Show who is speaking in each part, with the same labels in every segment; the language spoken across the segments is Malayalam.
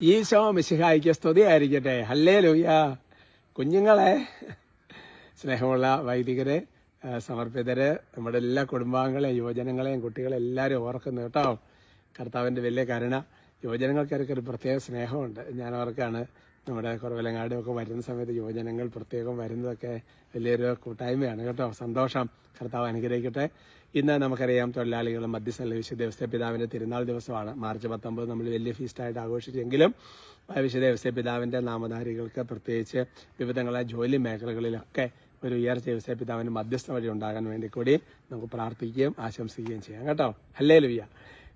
Speaker 1: ഈശോ മിശിഹായിക്ക് സ്തുതിയായിരിക്കട്ടെ ഹല്ലേ ലൂയ കുഞ്ഞുങ്ങളെ സ്നേഹമുള്ള വൈദികരെ സമർപ്പിതരെ നമ്മുടെ എല്ലാ കുടുംബാംഗങ്ങളെയും യുവജനങ്ങളെയും കുട്ടികളെ എല്ലാവരും ഓർക്കുന്നു കേട്ടോ. കർത്താവിന്റെ വലിയ കരുണ. യുവജനങ്ങൾക്കൊക്കെ ഒരു പ്രത്യേക സ്നേഹമുണ്ട്. ഞാൻ ഓർക്കാണ് നമ്മുടെ കുറവിലങ്ങാടും ഒക്കെ വരുന്ന സമയത്ത് യുവജനങ്ങൾ പ്രത്യേകം വരുന്നതൊക്കെ വലിയൊരു കൂട്ടായ്മയാണ്. കേട്ടോ. സന്തോഷം. കർത്താവ് അനുഗ്രഹിക്കട്ടെ. ഇന്ന് നമുക്കറിയാം തൊഴിലാളികളും മധ്യസ്ഥല വിശുദ്ധ പിതാവിന്റെ തിരുനാൾ ദിവസമാണ്. മാർച്ച് പത്തൊമ്പത് നമ്മൾ വലിയ ഫീസ്റ്റായിട്ട് ആഘോഷിച്ചെങ്കിലും വിശുദ്ധ പിതാവിന്റെ നാമധാരികൾക്ക് പ്രത്യേകിച്ച് വിവിധങ്ങളായ ജോലി മേഖലകളിലൊക്കെ ഒരു ഉയർച്ച ദിവസത്തെ പിതാവിന് മധ്യസ്ഥ വഴി ഉണ്ടാകാൻ വേണ്ടി കൂടി നമുക്ക് പ്രാർത്ഥിക്കുകയും ആശംസിക്കുകയും ചെയ്യാം. കേട്ടോ. അല്ലേ ലുയ്യ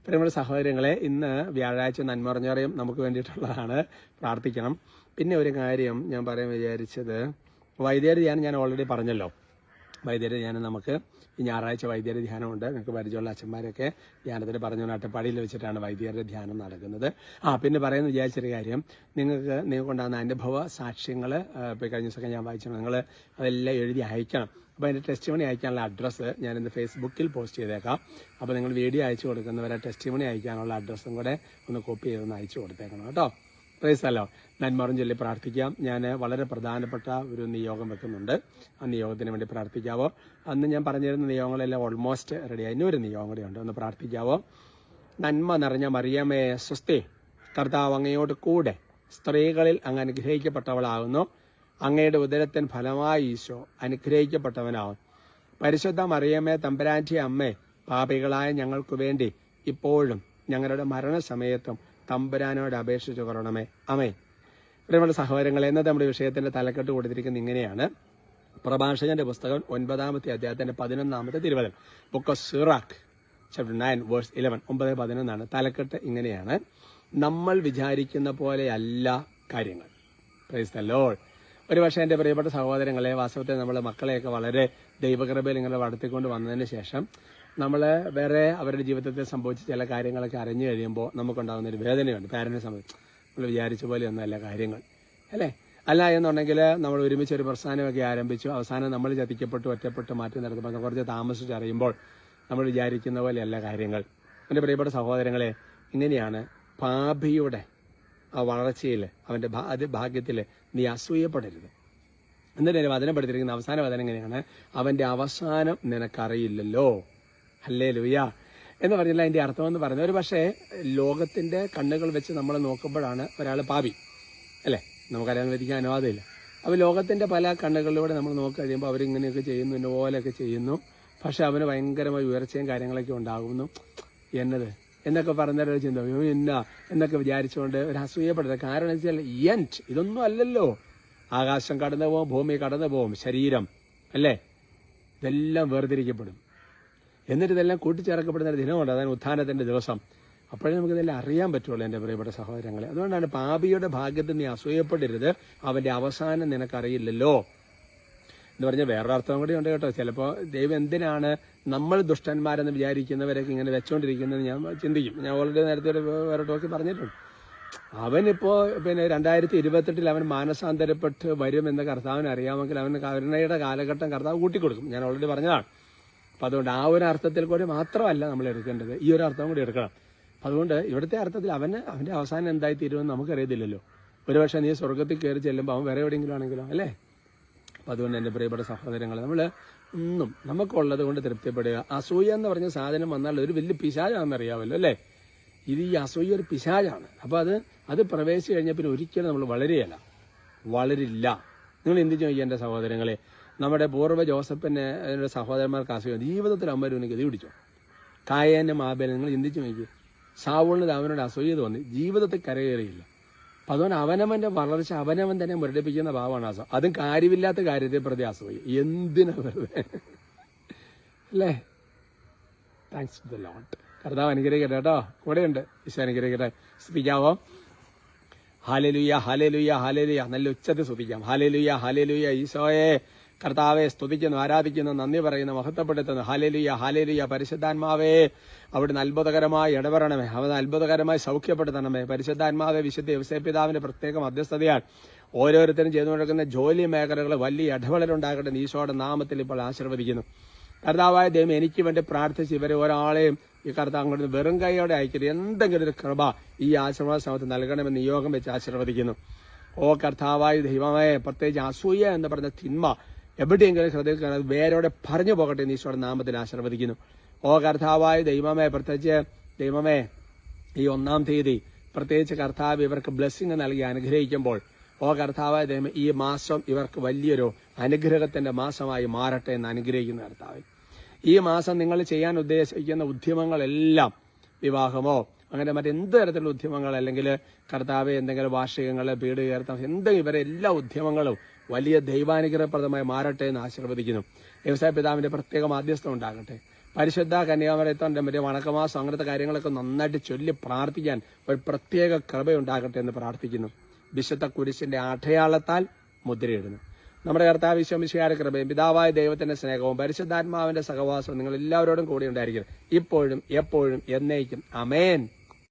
Speaker 1: പ്രിയമുള്ള സഹോദരങ്ങളെ ഇന്ന് വ്യാഴാഴ്ച നന്മറിഞ്ഞറിയും നമുക്ക് വേണ്ടിയിട്ടുള്ളതാണ്. പ്രാർത്ഥിക്കണം. പിന്നെ ഒരു കാര്യം ഞാൻ പറയാൻ വിചാരിച്ചത്. വൈദ്യുതി ധ്യാനം ഞാൻ ഓൾറെഡി പറഞ്ഞല്ലോ. വൈദ്യുതി ധ്യാനം നമുക്ക് ഈ ഞായറാഴ്ച വൈദ്യുതി ധ്യാനമുണ്ട്. നിങ്ങൾക്ക് പരിചയമുള്ള അച്ഛന്മാരൊക്കെ ധ്യാനത്തിന് പറഞ്ഞു അട്ടപ്പാടിയിൽ വെച്ചിട്ടാണ് വൈദ്യുതി ധ്യാനം നടക്കുന്നത്. ആ പിന്നെ പറയുന്ന വിചാരിച്ചൊരു കാര്യം. നിങ്ങൾക്ക് നിങ്ങൾക്കുണ്ടാകുന്ന അനുഭവ സാക്ഷ്യങ്ങൾ കഴിഞ്ഞ ദിവസമൊക്കെ ഞാൻ വായിച്ചു നിങ്ങൾ അതെല്ലാം എഴുതി അയക്കണം. അപ്പോൾ അതിന്റെ ടെസ്റ്റ് മണി അയക്കാനുള്ള അഡ്രസ്സ് ഞാനിന്ന് ഫേസ്ബുക്കിൽ പോസ്റ്റ് ചെയ്തേക്കാം. അപ്പോൾ നിങ്ങൾ വീഡിയോ അയച്ചു കൊടുക്കുന്നവരെ ടെസ്റ്റ് മണി അയക്കാനുള്ള അഡ്രസ്സും കൂടെ ഒന്ന് കോപ്പി ചെയ്തൊന്ന് അയച്ചു കൊടുത്തേക്കണം കേട്ടോ. പ്രൈസല്ലോ നന്മറും ചൊല്ലി പ്രാർത്ഥിക്കാം. ഞാൻ വളരെ പ്രധാനപ്പെട്ട ഒരു നിയോഗം വെക്കുന്നുണ്ട്. ആ നിയോഗത്തിന് വേണ്ടി പ്രാർത്ഥിക്കാവോ? അന്ന് ഞാൻ പറഞ്ഞിരുന്ന നിയോഗങ്ങളെല്ലാം ഓൾമോസ്റ്റ് റെഡിയായി ഇനി ഒരു നിയോഗം കൂടി ഉണ്ട്. ഒന്ന് പ്രാർത്ഥിക്കാവോ? നന്മ നിറഞ്ഞ മറിയമേ സ്വസ്തി കർത്താവ് അങ്ങയോട് കൂടെ സ്ത്രീകളിൽ അങ്ങ് അനുഗ്രഹിക്കപ്പെട്ടവളാകുന്നു. അങ്ങയുടെ ഉദരത്തിൻ ഫലമായി ഈശോ അനുഗ്രഹിക്കപ്പെട്ടവനാവും. പരിശുദ്ധ മറിയമ്മേ തമ്പരാന്റെ അമ്മേ പാപികളായ ഞങ്ങൾക്ക് വേണ്ടി ഇപ്പോഴും ഞങ്ങളുടെ മരണസമയത്തും തമ്പുരാനോട് അപേക്ഷിച്ചു കൊള്ളണമേ. അമേ പ്രിയമുള്ള സഹോദരങ്ങളെ ഇന്നത്തെ നമ്മുടെ വിഷയത്തിന്റെ തലക്കെട്ട് കൊടുത്തിരിക്കുന്നത് ഇങ്ങനെയാണ്. പ്രഭാഷകന്റെ പുസ്തകം ഒൻപതാമത്തെ അദ്ദേഹത്തിന്റെ പതിനൊന്നാമത്തെ തിരുവചനം. Book of Sirach chapter nine verse eleven ഒമ്പത് പതിനൊന്നാണ്. തലക്കെട്ട് ഇങ്ങനെയാണ്. നമ്മൾ വിചാരിക്കുന്ന പോലെയല്ല കാര്യങ്ങൾ. പ്രൈസ് ദ ലോർഡ് ഒരു എന്റെ എന്റെ പ്രിയപ്പെട്ട സഹോദരങ്ങളെ വാസ്തവത്തിൽ നമ്മൾ മക്കളെയൊക്കെ വളരെ ദൈവകൃപയിൽ ഇങ്ങനെ വളർത്തിക്കൊണ്ട് വന്നതിന് ശേഷം നമ്മൾ വേറെ അവരുടെ ജീവിതത്തിൽ സംഭവിച്ച ചില കാര്യങ്ങളൊക്കെ അറിഞ്ഞു കഴിയുമ്പോൾ നമുക്കുണ്ടാകുന്ന ഒരു വേദനയുണ്ട്. പാരന്റിനെ സംബന്ധിച്ച് നമ്മൾ വിചാരിച്ച പോലെ ഒന്നല്ല കാര്യങ്ങൾ. അല്ലേ? അല്ല എന്നുണ്ടെങ്കിൽ നമ്മൾ ഒരുമിച്ച് ഒരു പ്രസ്ഥാനമൊക്കെ ആരംഭിച്ചു. അവസാനം നമ്മൾ ചതിക്കപ്പെട്ടു ഒറ്റപ്പെട്ട് മാറ്റി നടത്തുമ്പോൾ കുറച്ച് താമസിച്ചറിയുമ്പോൾ നമ്മൾ വിചാരിക്കുന്ന പോലെയല്ല കാര്യങ്ങൾ. എന്റെ പ്രിയപ്പെട്ട സഹോദരങ്ങളെ ഇങ്ങനെയാണ് ആ വളർച്ചയിൽ അവന്റെ അത് ഭാഗ്യത്തിൽ നീ അസൂയപ്പെടരുത്. എന്നിട്ട് വചനം പഠിത്തിരിക്കുന്ന അവസാന വചനം എങ്ങനെയാണ്? അവന്റെ അവസാനം നിനക്കറിയില്ലല്ലോ. അല്ലേ ലുയ എന്ന് പറഞ്ഞില്ല അതിന്റെ അർത്ഥം എന്ന് പറയുന്നത് ഒരു പക്ഷേ ലോകത്തിന്റെ കണ്ണുകൾ വെച്ച് നമ്മൾ നോക്കുമ്പോഴാണ് ഒരാൾ പാപി. അല്ലേ? നമുക്കറിയാൻ വരിക്കാൻ അനുവാദമില്ല. അപ്പോൾ ലോകത്തിന്റെ പല കണ്ണുകളിലൂടെ നമ്മൾ നോക്കി കഴിയുമ്പോൾ അവരിങ്ങനെയൊക്കെ ചെയ്യുന്നു എന്നെ പോലെയൊക്കെ ചെയ്യുന്നു. പക്ഷെ അവന് ഭയങ്കരമായി ഉയർച്ചയും കാര്യങ്ങളൊക്കെ ഉണ്ടാകുന്നു. എന്നത് എന്നൊക്കെ പറഞ്ഞൊരു ചിന്ത. ഇന്ന എന്നൊക്കെ വിചാരിച്ചുകൊണ്ട് ഒരു അസൂയപ്പെടുന്നത് കാരണം വെച്ചാൽ എന്റ് ഇതൊന്നും അല്ലല്ലോ. ആകാശം കടന്നു പോകും ഭൂമി കടന്നു പോകും ശരീരം. അല്ലേ? ഇതെല്ലാം വേർതിരിക്കപ്പെടും. എന്നിട്ട് ഇതെല്ലാം കൂട്ടിച്ചേർക്കപ്പെടുന്ന ഒരു ദിനമുണ്ട്. അതാണ് ഉത്ഥാനത്തിന്റെ ദിവസം. അപ്പോഴേ നമുക്ക് ഇതെല്ലാം അറിയാൻ പറ്റുള്ളൂ എന്റെ പ്രിയപ്പെട്ട സഹോദരങ്ങളെ. അതുകൊണ്ടാണ് പാപിയുടെ ഭാഗ്യത്തിൽ നീ അസൂയപ്പെടരുത്. അവന്റെ അവസാനം നിനക്കറിയില്ലല്ലോ. എന്ന് പറഞ്ഞാൽ വേറൊരു അർത്ഥം കൂടി ഉണ്ട് കേട്ടോ. ചിലപ്പോൾ ദൈവം എന്തിനാണ് നമ്മൾ ദുഷ്ടന്മാരെന്ന് വിചാരിക്കുന്നവരൊക്കെ ഇങ്ങനെ വെച്ചുകൊണ്ടിരിക്കുന്നത് ഞാൻ ചിന്തിക്കും. ഞാൻ ഓൾറെഡി നേരത്തെ ഒരു വേറെ ടോക്കി പറഞ്ഞിട്ടുണ്ട്. അവനിപ്പോ പിന്നെ രണ്ടായിരത്തി ഇരുപത്തെട്ടിൽ അവൻ മാനസാന്തരപ്പെട്ട് വരും എന്ന കർത്താവിന് അറിയാമെങ്കിൽ അവന് കരുണയുടെ കാലഘട്ടം കർത്താവ് കൂട്ടിക്കൊടുക്കും. ഞാൻ ഓൾറെഡി പറഞ്ഞതാണ്. അപ്പം അതുകൊണ്ട് ആ ഒരു അർത്ഥത്തിൽ കൂടി മാത്രമല്ല നമ്മൾ എടുക്കേണ്ടത്. ഈ ഒരു അർത്ഥം കൂടി എടുക്കണം. അതുകൊണ്ട് ഇവിടുത്തെ അർത്ഥത്തിൽ അവന് അവന്റെ അവസാനം എന്തായി തീരുമെന്ന് നമുക്കറിയത്തില്ലല്ലോ. ഒരുപക്ഷെ നീ സ്വർഗത്തിൽ കയറി ചെല്ലുമ്പോൾ അവൻ വേറെ എവിടെയെങ്കിലും ആണെങ്കിലോ അല്ലേ? അപ്പം അതുകൊണ്ട് എന്റെ പ്രിയപ്പെട്ട സഹോദരങ്ങൾ നമ്മൾ ഒന്നും നമുക്കുള്ളത് കൊണ്ട് തൃപ്തിപ്പെടുക. അസൂയ എന്ന് പറഞ്ഞ സാധനം വന്നാൽ ഒരു വലിയ പിശാചാണെന്ന് അറിയാമല്ലോ അല്ലേ? ഇത് ഈ അസൂയ ഒരു പിശാചാണ്. അപ്പോൾ അത് അത് പ്രവേശിച്ചു കഴിഞ്ഞാൽ പിന്നെ ഒരിക്കലും നമ്മൾ വളരെയല്ല വളരില്ല. നിങ്ങൾ എന്ത് ചോദിക്കുക എന്റെ സഹോദരങ്ങളെ? നമ്മുടെ പൂർവ ജോസഫിനെ അതിന്റെ സഹോദരന്മാർക്ക് അസൂയ ജീവിതത്തിൽ അമ്മ ഗതി പിടിച്ചോ? കായേന്റെ മാബേനെ നിങ്ങൾ ചിന്തിച്ചു നോക്കി സാവൂളിന് അവനോട് അസൂയ തോന്നി. ജീവിതത്തിൽ കരകയറിയില്ല അപ്പം അതുകൊണ്ട് അവനവന്റെ വളർച്ച അവനവൻ തന്നെ മുരടിപ്പിക്കുന്ന ഭാവമാണ് ആസം. അതും കാര്യമില്ലാത്ത കാര്യത്തെ പ്രതി അസൂയ എന്തിനാ അല്ലേ? താങ്ക്സ് ടു ദ ലോട്ട് കർത്താവ് അനുഗ്രഹിക്കട്ടെ കേട്ടോ. കൂടെയുണ്ട്. ഈശോ അനുഗ്രഹിക്കട്ടെ. സ്തുതിക്കാവോ? ഹാലലുയ്യ ഹാലലുയ്യ ഹാലലുയ്യ നല്ല ഉച്ചത്തിൽ സ്തുതിക്കാം. ഹാലലുയ്യ ഹാലലുയ്യ ഈശോയെ. കർത്താവെ സ്തുതിക്കുന്നു ആരാധിക്കുന്നു നന്ദി പറയുന്നു മഹത്വപ്പെടുത്തുന്നു. ഹാലേലിയ ഹാലേലിയ പരിശുദ്ധാത്മാവേ അവിടുന്ന് അത്ഭുതകരമായി ഇടപെടണമേ അവൻ അത്ഭുതകരമായി സൗഖ്യപ്പെടുത്തണമേ. പരിശുദ്ധാത്മാവെ വിശുദ്ധ യവസേപിതാവിന്റെ പ്രത്യേക മധ്യസ്ഥതയാൽ ഓരോരുത്തരും ചെയ്തു നടക്കുന്ന ജോലി മേഖലകൾ വലിയ ഇടപെടലുണ്ടാകട്ടെ ഈശോയുടെ നാമത്തിൽ ഇപ്പോൾ ആശീർവദിക്കുന്നു. കർത്താവായ ദൈവം എനിക്ക് വേണ്ടി പ്രാർത്ഥിച്ച് ഇവരെ ഒരാളെയും ഈ കർത്താവ് അങ്ങോട്ട് വെറും കൈയോടെ അയക്കരുത്. എന്തെങ്കിലും ഒരു കൃപ ഈ ആശ്രമ സമയത്ത് നൽകണമെന്ന് നിയോഗം വെച്ച് ആശീർവദിക്കുന്നു. ഓ കർത്താവായ ദൈവമായ പ്രത്യേകിച്ച് അസൂയ എന്ന് പറഞ്ഞ തിന്മ എവിടെയെങ്കിലും ഹൃദയത്തിൽ വേരോടെ പറഞ്ഞു പോകട്ടെ എന്ന് ഈശോയുടെ നാമത്തിൽ ആശീർവദിക്കുന്നു. ഓ കർത്താവായ ദൈവമേ പ്രത്യേകിച്ച് ദൈവമേ ഈ ഒന്നാം തീയതി പ്രത്യേകിച്ച് കർത്താവ് ഇവർക്ക് ബ്ലെസ്സിങ് നൽകി അനുഗ്രഹിക്കുമ്പോൾ ഓ കർത്താവായ ദൈവം ഈ മാസം ഇവർക്ക് വലിയൊരു അനുഗ്രഹത്തിന്റെ മാസമായി മാറട്ടെ എന്ന് അനുഗ്രഹിക്കുന്ന കർത്താവ്. ഈ മാസം നിങ്ങൾ ചെയ്യാൻ ഉദ്ദേശിക്കുന്ന ഉദ്യമങ്ങളെല്ലാം വിവാഹമോ അങ്ങനെ മറ്റെന്ത് തരത്തിലുള്ള ഉദ്യമങ്ങൾ അല്ലെങ്കിൽ കർത്താവ് എന്തെങ്കിലും വാർഷികങ്ങൾ വീട് കയർത്തം എന്തെങ്കിലും ഇവരെ എല്ലാ ഉദ്യമങ്ങളും വലിയ ദൈവാനുഗ്രഹപ്രദമായി മാറട്ടെ എന്ന് ആശീർവദിക്കുന്നു. വ്യവസായ പിതാവിന്റെ പ്രത്യേക മാധ്യസ്ഥം ഉണ്ടാകട്ടെ. പരിശുദ്ധ കന്യാമരത്തോന്റെ മറ്റേ വണക്കമാസം അങ്ങനത്തെ കാര്യങ്ങളൊക്കെ നന്നായിട്ട് ചൊല്ലി പ്രാർത്ഥിക്കാൻ ഒരു പ്രത്യേക കൃപയുണ്ടാകട്ടെ എന്ന് പ്രാർത്ഥിക്കുന്നു. വിശുദ്ധ കുരിശിന്റെ അടയാളത്താൽ മുദ്രയിടുന്നു. നമ്മുടെ കർത്താവ് വിശ്വമിശിയാരുടെ കൃപയും പിതാവായ ദൈവത്തിന്റെ സ്നേഹവും പരിശുദ്ധാത്മാവിന്റെ സഹവാസവും നിങ്ങൾ എല്ലാവരോടും കൂടി ഉണ്ടായിരിക്കും ഇപ്പോഴും എപ്പോഴും എന്നേക്കും. അമേൻ